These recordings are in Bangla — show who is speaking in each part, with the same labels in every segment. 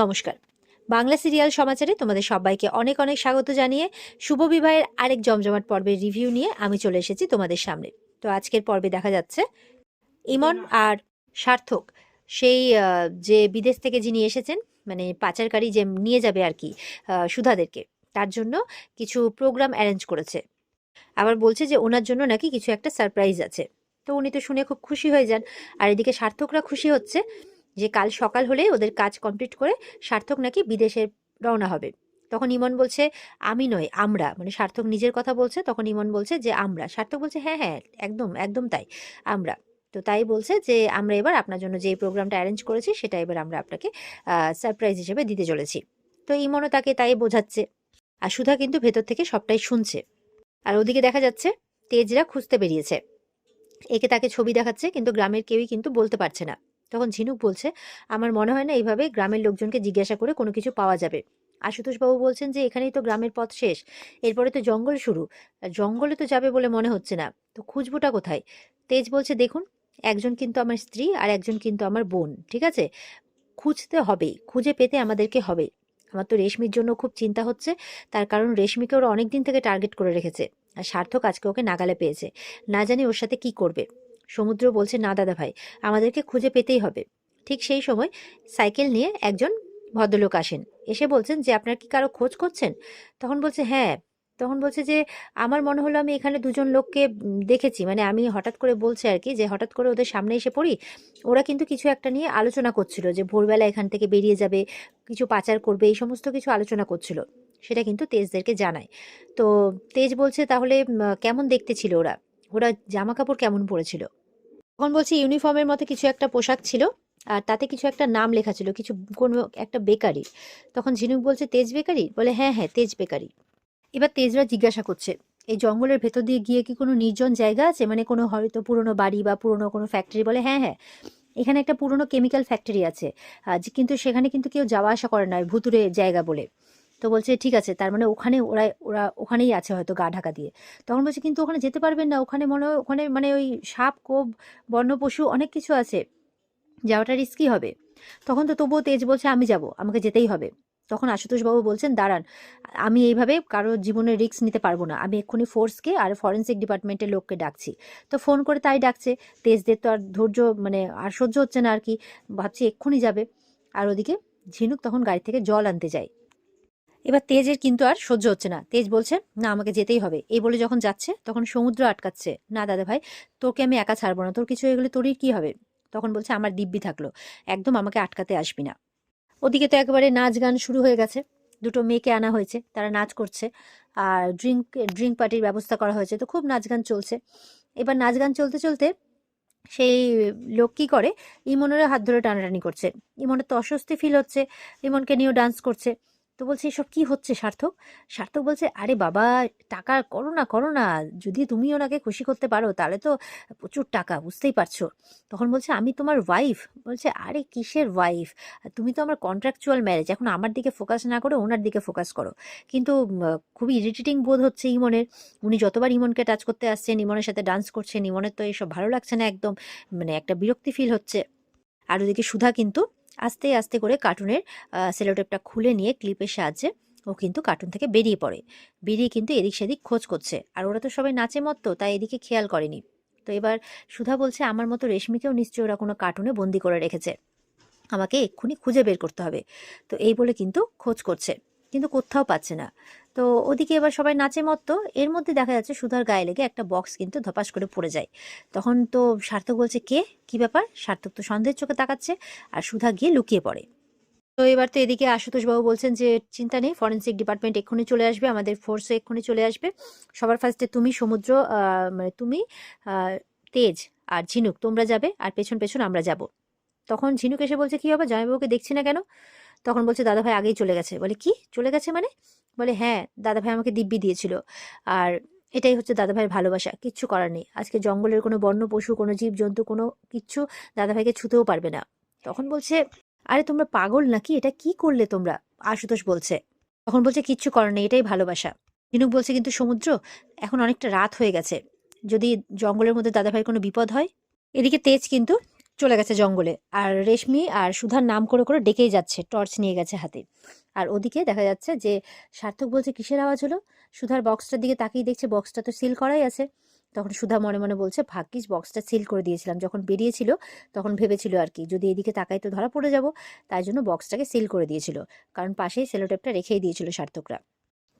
Speaker 1: নমস্কার। বাংলা সিরিয়াল সমাচারে তোমাদের সবাইকে অনেক অনেক স্বাগত জানিয়ে শুভ বিবাহের আরেক জমজমাট পর্বের রিভিউ নিয়ে আমি চলে এসেছি তোমাদের সামনে। তো আজকের পর্বে দেখা যাচ্ছে ইমন আর সার্থক। সেই যে বিদেশ থেকে যিনি এসেছেন মানে পাচারকারী যে নিয়ে যাবে আর কি সুধাদেরকে, তার জন্য কিছু প্রোগ্রাম অ্যারেঞ্জ করেছে। আবার বলছে যে ওনার জন্য নাকি কিছু একটা সারপ্রাইজ আছে। তো উনি তো শুনে খুব খুশি হয়ে যান। আর এদিকে সার্থকরা খুশি হচ্ছে যে কাল সকাল হলে ওদের কাজ কমপ্লিট করে সার্থক নাকি বিদেশে রওনা হবে। তখন ইমন বলছে, আমি নয় আমরা। মানে সার্থক নিজের কথা বলছে, তখন ইমন বলছে যে, আমরা। সার্থক বলছে হ্যাঁ হ্যাঁ একদম একদম তাই, আমরা। তো তাই বলছে যে, আমরা এবার আপনার জন্য যে প্রোগ্রামটা অ্যারেঞ্জ করেছি, সেটা এবার আমরা আপনাকে সারপ্রাইজ হিসেবে দিতে চলেছি। তো ইমনও তাকে তাই বোঝাচ্ছে। আর সুধা কিন্তু ভেতর থেকে সবটাই শুনছে। আর ওদিকে দেখা যাচ্ছে, তেজরা খুঁজতে বেরিয়েছে। একে তাকে ছবি দেখাচ্ছে, কিন্তু গ্রামের কেউই কিন্তু বলতে পারছে না। তখন ঝিনুক বলছে, আমার মনে হয় না এইভাবে গ্রামের লোকজনকে জিজ্ঞাসা করে কোনো কিছু পাওয়া যাবে। আশুতোষ বাবু বলছেন যে, এখানেই তো গ্রামের পথ শেষ। এরপরে তো জঙ্গল শুরু। জঙ্গলে তো যাবে বলে মনে হচ্ছে না। তো খুঁজবোটা কোথায়? তেজ বলছে, দেখুন, একজন কিন্তু আমার স্ত্রী আর একজন কিন্তু আমার বোন, ঠিক আছে? খুঁজতে হবে খুঁজে পেতে আমাদেরকে হবে। আমার তো রেশমির জন্য খুব চিন্তা হচ্ছে। তার কারণ রেশমিকে ওরা অনেক দিন থেকে টার্গেট করে রেখেছে। আর সার্থক আজকে ওকে নাগালে পেয়েছে। না জানি ওর সাথে কি করবে। সমুদ্র বলছে, না দাদা ভাই, আমাদেরকে খুঁজে পেতেই হবে। ঠিক সেই সময় সাইকেল নিয়ে একজন ভদ্রলোক আসেন। এসে বলছেন যে, আপনার কি কারও খোঁজ করছেন? তখন বলছে হ্যাঁ। তখন বলছে যে, আমার মনে হলো আমি এখানে দুজন লোককে দেখেছি। মানে আমি হঠাৎ করে বলছে আর কি যে, হঠাৎ করে ওদের সামনে এসে পড়ি। ওরা কিন্তু কিছু একটা নিয়ে আলোচনা করছিল যে, ভোরবেলা এখান থেকে বেরিয়ে যাবে, কিছু পাচার করবে, এই সমস্ত কিছু আলোচনা করছিল। সেটা কিন্তু তেজদেরকে জানায়। তো তেজ বলছে, তাহলে কেমন দেখতে ছিল ওরা? ওরা জামা কাপড় কেমন পরেছিল? তখন বলছি ইউনিফর্মের মতো কিছু একটা পোশাক ছিল, আর তাতে কিছু একটা নাম লেখা ছিল, কিছু কোনো একটা বেকারি। তখন ঝিনুক বলছে, তেজ বেকারি? বলে হ্যাঁ হ্যাঁ তেজ বেকারি। এবার তেজরা জিজ্ঞাসা করছে, এই জঙ্গলের ভেতর দিয়ে গিয়ে কি কোনো নির্জন জায়গা আছে? মানে কোনো হয়তো পুরনো বাড়ি বা পুরনো কোনো ফ্যাক্টরি বলে হ্যাঁ হ্যাঁ এখানে একটা পুরনো কেমিক্যাল ফ্যাক্টরি আছে কিন্তু সেখানে কিন্তু কেউ যাওয়া আসা করে না ভুতুরে জায়গা বলে। তো বলছে, ঠিক আছে। তার মানে ওখানে ওরা ওরা ওখানেই আছে হয়তো গা ঢাকা দিয়ে। তখন বলছে, কিন্তু ওখানে যেতে পারবেন না। ওখানে মনে হয়, ওখানে মানে ওই সাপ, কোব, বন্য পশু অনেক কিছু আছে। যাওয়াটা রিস্কি হবে। তখন তো তবুও তেজ বলছে, আমি যাব, আমাকে যেতেই হবে। তখন আশুতোষবাবু বলছেন, দাঁড়ান, আমি এইভাবে কারও জীবনের রিস্ক নিতে পারব না। আমি এক্ষুনি ফোর্সকে আর ফরেন্সিক ডিপার্টমেন্টের লোককে ডাকছি। তো ফোন করে তাই ডাকছে। তেজদের তো আর ধৈর্য মানে আর সহ্য হচ্ছে না আর কি। ভাবছি এক্ষুনি যাবে। আর ওদিকে ঝিনুক তখন গাড়ি থেকে জল আনতে যায়। এবার তেজের কিন্তু আর সহ্য হচ্ছে না। তেজ বলছে, না, আমাকে যেতেই হবে। এই বলে যখন যাচ্ছে, তখন সমুদ্র আটকাচ্ছে। না, দাদা ভাই, তোকে আমি একা ছাড়বো না। তোর কিছু এগুলো, তোরই কি হবে? তখন বলছে, আমার দিব্যি থাকল। একদম আমাকে আটকাতে আসবি না। ওদিকে তো একবারে নাচ গান শুরু হয়ে গেছে। দুটো মেয়েকে আনা হয়েছে, তারা নাচ করছে। আর ড্রিঙ্ক ড্রিঙ্ক পার্টির ব্যবস্থা করা হয়েছে। তো খুব নাচ গান চলছে। এবার নাচ গান চলতে চলতে সেই লোক কি করে? ইমনের হাত ধরে টানাটানি করছে। ইমনের তো অস্বস্তি ফিল হচ্ছে। ইমনকে নিয়েও ডান্স করছে। তো বলছে, এসব কি হচ্ছে সার্থক? সার্থক বলছে, আরে বাবা, টাকা করো না করো না। যদি তুমি ওনাকে খুশি করতে পারো, তাহলে তো প্রচুর টাকা, বুঝতেই পারছ? তখন বলছে, আমি তোমার ওয়াইফ বলছে, আরে কিসের ওয়াইফ তুমি তো আমার কন্ট্রাকচুয়াল ম্যারেজ এখন আমার দিকে ফোকাস না করে ওনার দিকে ফোকাস করো। কিন্তু খুবই ইরিটেটিং বোধ হচ্ছে ইমনের। উনি যতবার ইমনকে টাচ করতে আসছেন, ইমনের সাথে ডান্স করছেন, ইমনের তো এসব ভালো লাগছে না একদম। মানে একটা বিরক্তি ফিল হচ্ছে। আর ওদিকে সুধা কিন্তু আস্তে আস্তে করে কার্টুনের সেলোটেপটা খুলে নিয়ে ক্লিপের সাহায্যে ও কিন্তু কার্টুন থেকে বেরিয়ে পড়ে। বেরিয়ে কিন্তু এদিক সেদিক খোঁজ করছে। আর ওরা তো সবাই নাচে মত্ত, তাই এদিকে খেয়াল করেনি। তো এবার সুধা বলছে, আমার মতো রেশমিকেও নিশ্চয়ই ওরা কোনো কার্টুনে বন্দি করে রেখেছে। আমাকে এক্ষুনি খুঁজে বের করতে হবে। তো এই বলে কিন্তু খোঁজ করছে। কিন্তু কোথাও পাচ্ছে না। তো ওদিকে এবার সবাই নাচে মত্ত। এর মধ্যে দেখা যাচ্ছে সুধার গায়ে লেগে একটা বক্স কিন্তু ধপাস করে পড়ে যায়। তখন তো সার্থক বলছে, কে? কি ব্যাপার? সার্থক তো সন্দেহের চোখে তাকাচ্ছে আর সুধা গিয়ে লুকিয়ে পড়ে। তো এবার তো এদিকে আশুতোষবাবু বলছেন যে, চিন্তা নেই ফরেন্সিক ডিপার্টমেন্ট এক্ষুনি চলে আসবে, আমাদের ফোর্সও এক্ষুনি চলে আসবে। সবার ফার্স্টে তুমি, সমুদ্র মানে তুমি তেজ আর ঝিনুক, তোমরা যাবে আর পেছন পেছন আমরা যাব। তখন ঝিনুক এসে বলছে, কি হবে জামাইবাবুকে দেখছি না কেন? তখন বলছে, দাদাভাই আগেই চলে গেছে। বলে, কি? চলে গেছে মানে? বলে হ্যাঁ দাদাভাই আমাকে দিব্যি দিয়েছিল। আর এটাই হচ্ছে দাদাভাইয়ের ভালোবাসা, কিচ্ছু করার নেই। আজকে জঙ্গলের কোনো বন্য পশু, কোনো জীবজন্তু, কোনো কিচ্ছু দাদাভাইকে ছুতেও পারবে না। তখন বলছে, আরে, তোমরা পাগল নাকি? এটা কি করলে তোমরা? আশুতোষ বলছে, তখন বলছে, কিচ্ছু করার নেই, এটাই ভালোবাসা। ঝিনুক বলছে, কিন্তু সমুদ্র, এখন অনেকটা রাত হয়ে গেছে। যদি জঙ্গলের মধ্যে দাদাভাইয়ের কোনো বিপদ হয়? এদিকে তেজ কিন্তু চলে গেছে জঙ্গলে। আর রেশমি আর সুধার নাম করে করে ডেকেই যাচ্ছে, টর্চ নিয়ে গেছে হাতে। আর ওদিকে দেখা যাচ্ছে যে সার্থক বলছে, কিসের আওয়াজ হলো? সুধার বক্সটার দিকে তাকিয়ে দেখছে বক্সটা তো সিল করাই আছে। তখন সুধা মনে মনে বলছে, ভাগ্যিস বক্সটা সিল করে দিয়েছিলাম। যখন বেরিয়েছিল, তখন ভেবেছিল আর কি, যদি এদিকে তাকাই তো ধরা পড়ে যাব। তাই জন্য বক্সটাকে সিল করে দিয়েছিল। কারণ পাশেই সেলোটেপটা রেখেই দিয়েছিল সার্থকরা।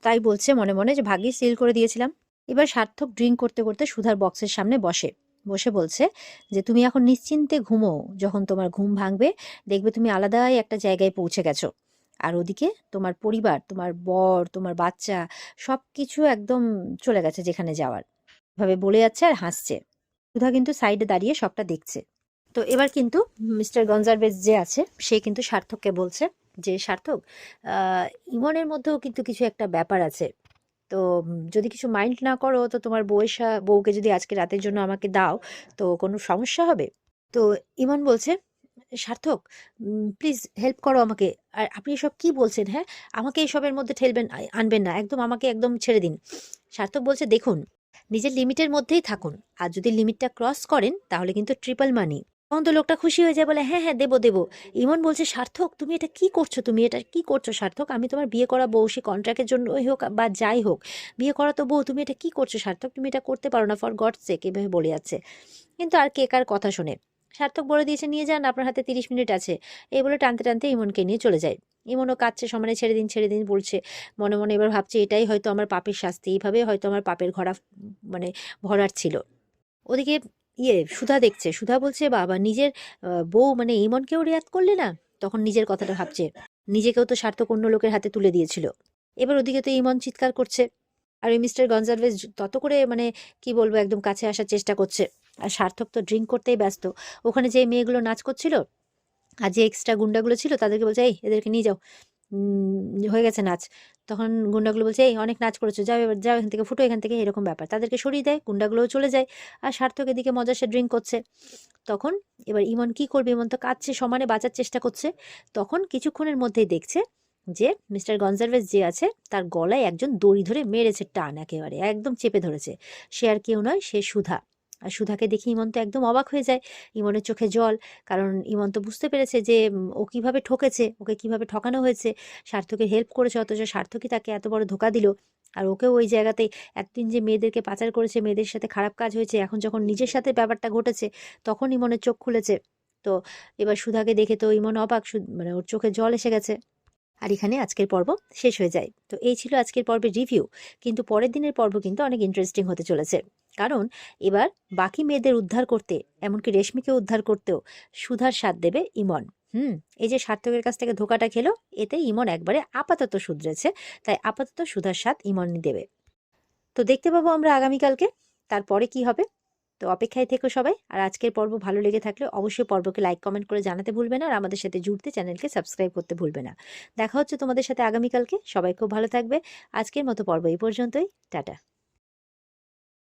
Speaker 1: তাই বলছে মনে মনে যে, ভাগ্যিস সিল করে দিয়েছিলাম। এবার সার্থক ড্রিঙ্ক করতে করতে সুধার বক্সের সামনে বসে। বসে বলছে যে, তুমি এখন নিশ্চিন্তে ঘুমো যখন তোমার ঘুম ভাঙবে, দেখবে তুমি আলাদাই একটা জায়গায় পৌঁছে গেছো। আর ওদিকে তোমার পরিবার, তোমার বর, তোমার বাচ্চা সব কিছু একদম চলে গেছে যেখানে যাওয়ার। ভাবে বলে যাচ্ছে আর হাসছে। সুধা কিন্তু সাইডে দাঁড়িয়ে সবটা দেখছে। তো এবার কিন্তু মিস্টার গঞ্জারভেজ যে আছে, সে কিন্তু সার্থককে বলছে যে, সার্থক ইমনের মধ্যেও কিন্তু কিছু একটা ব্যাপার আছে। তো যদি কিছু মাইন্ড না করো, তো তোমার বউয়ের বউকে যদি আজকে রাতের জন্য আমাকে দাও, তো কোনো সমস্যা হবে? তো ইমন বলছে, সার্থক প্লিজ হেল্প করো আমাকে। আর আপনি এসব কি বলছেন হ্যাঁ? আমাকে এসবের মধ্যে ঠেলবেন আনবেন না, একদম আমাকে একদম ছেড়ে দিন। সার্থক বলছে, দেখুন, নিজের লিমিটের মধ্যেই থাকুন। আর যদি লিমিটটা ক্রস করেন, তাহলে কিন্তু ট্রিপল মানি তখন লোকটা খুশি হয়ে যায়, বলে হ্যাঁ হ্যাঁ দেবো দেবো। ইমন বলছে, সার্থক, তুমি এটা কি করছ? তুমি এটা কি করছ, সার্থক? আমি তোমার বিয়ে করা বউ, সে কন্ট্রাক্টের জন্যই হোক বা যাই হোক, বিয়ে করা তো বউ, তুমি এটা কি করছ, সার্থক? তুমি এটা করতে পারো না ফর গড সেক এভাবে বলে যাচ্ছে। কিন্তু আর কে কার কথা শোনে। সার্থক বলে দিয়েছে, নিয়ে যান, আপনার হাতে তিরিশ মিনিট আছে। এই বলে টানতে টানতে ইমনকে নিয়ে চলে যায়। ইমনও কাঁদছে, সমানে ছেড়ে দিন ছেড়ে দিন বলছে, মনে মনে এবার ভাবছে, এটাই হয়তো আমার পাপের শাস্তি। এইভাবে হয়তো আমার পাপের ঘোড়া মানে ভরার ছিল। ওদিকে ইয়ে সুধা দেখছে। সুধা বলছে, বাবা, নিজের বউ মানে ইমনকেও রিয়াত করলে না? তখন নিজের কথাটা ভাবছে। নিজেকেও তো সার্থক অন্য লোকের হাতে তুলে দিয়েছিল। এবার ওদিকে তো ইমন চিৎকার করছে। আর ওই মিস্টার গঞ্জারভেজ তত করে মানে কি বলব, একদম কাছে আসার চেষ্টা করছে। আর সার্থক তো ড্রিঙ্ক করতেই ব্যস্ত। ওখানে যে মেয়েগুলো নাচ করছিল, আর যে এক্সট্রা গুন্ডাগুলো ছিল, তাদেরকে বলছে, এই, এদেরকে নিয়ে যাও। হয়ে গেছে নাচ। তখন গুন্ডাগুলো বলছে, এই, অনেক নাচ করেছ, যাও এবার, যাও এখান থেকে, ফুটো এখান থেকে, এরকম ব্যাপার। তাদেরকে সরিয়ে দেয়, গুন্ডাগুলোও চলে যায়, আর সার্থক এদিকে মজা সে ড্রিঙ্ক করছে। তখন এবার ইমন কি করবে? ইমন তো কাঁদছে, সমানে বাঁচার চেষ্টা করছে। তখন কিছুক্ষণের মধ্যেই দেখছে যে, মিস্টার গঞ্জারভেজ যে আছে, তার গলায় একজন দড়ি ধরে মেরেছে টান একেবারে, একদম চেপে ধরেছে। সে আর কেউ নয়, সে সুধা। আর সুধাকে দেখে ইমন তো একদম অবাক হয়ে যায়। ইমনের চোখে জল, কারণ ইমন তো বুঝতে পেরেছে যে ও কীভাবে ঠকেছে, ওকে কীভাবে ঠকানো হয়েছে। সার্থকে হেল্প করেছে, অথচ সার্থকই তাকে এত বড় ধোকা দিল। আর ওকেও ওই জায়গাতে এতদিন যে মেয়েদেরকে পাচার করেছে, মেয়েদের সাথে খারাপ কাজ হয়েছে, এখন যখন নিজের সাথে ব্যাপারটা ঘটেছে, তখন ইমনের চোখ খুলেছে। তো এবার সুধাকে দেখে তো ইমন অবাক মানে ওর চোখে জল এসে গেছে। আর এখানে আজকের পর্ব শেষ হয়ে যায়। তো এই ছিল আজকের পর্বের রিভিউ কিন্তু পরের দিনের পর্ব কিন্তু অনেক ইন্টারেস্টিং হতে চলেছে। কারণ এবার বাকি মেয়েদের উদ্ধার করতে, এমনকি রেশমিকে উদ্ধার করতেও সুধার সাথ দেবে ইমন। হুম, এই যে সার্থকের কাছ থেকে ধোকাটা খেলো, এতে ইমন একবারে আপাতত শুধরেছে, তাই আপাতত সুধার সাথ ইমনই দেবে। তো দেখতে পাবো আমরা আগামীকালকে, তারপরে কি হবে? তো অপেক্ষায় থেকো সবাই। আর আজকের পর্ব ভালো লেগে থাকলে অবশ্যই পর্বকে লাইক কমেন্ট করে জানাতে ভুলবে না আর আমাদের সাথে জুড়তে চ্যানেলকে সাবস্ক্রাইব করতে ভুলবে না। দেখা হচ্ছে তোমাদের সাথে আগামীকালকে। সবাই খুব ভালো থাকবে। আজকের মতো পর্ব এই পর্যন্তই। টাটা।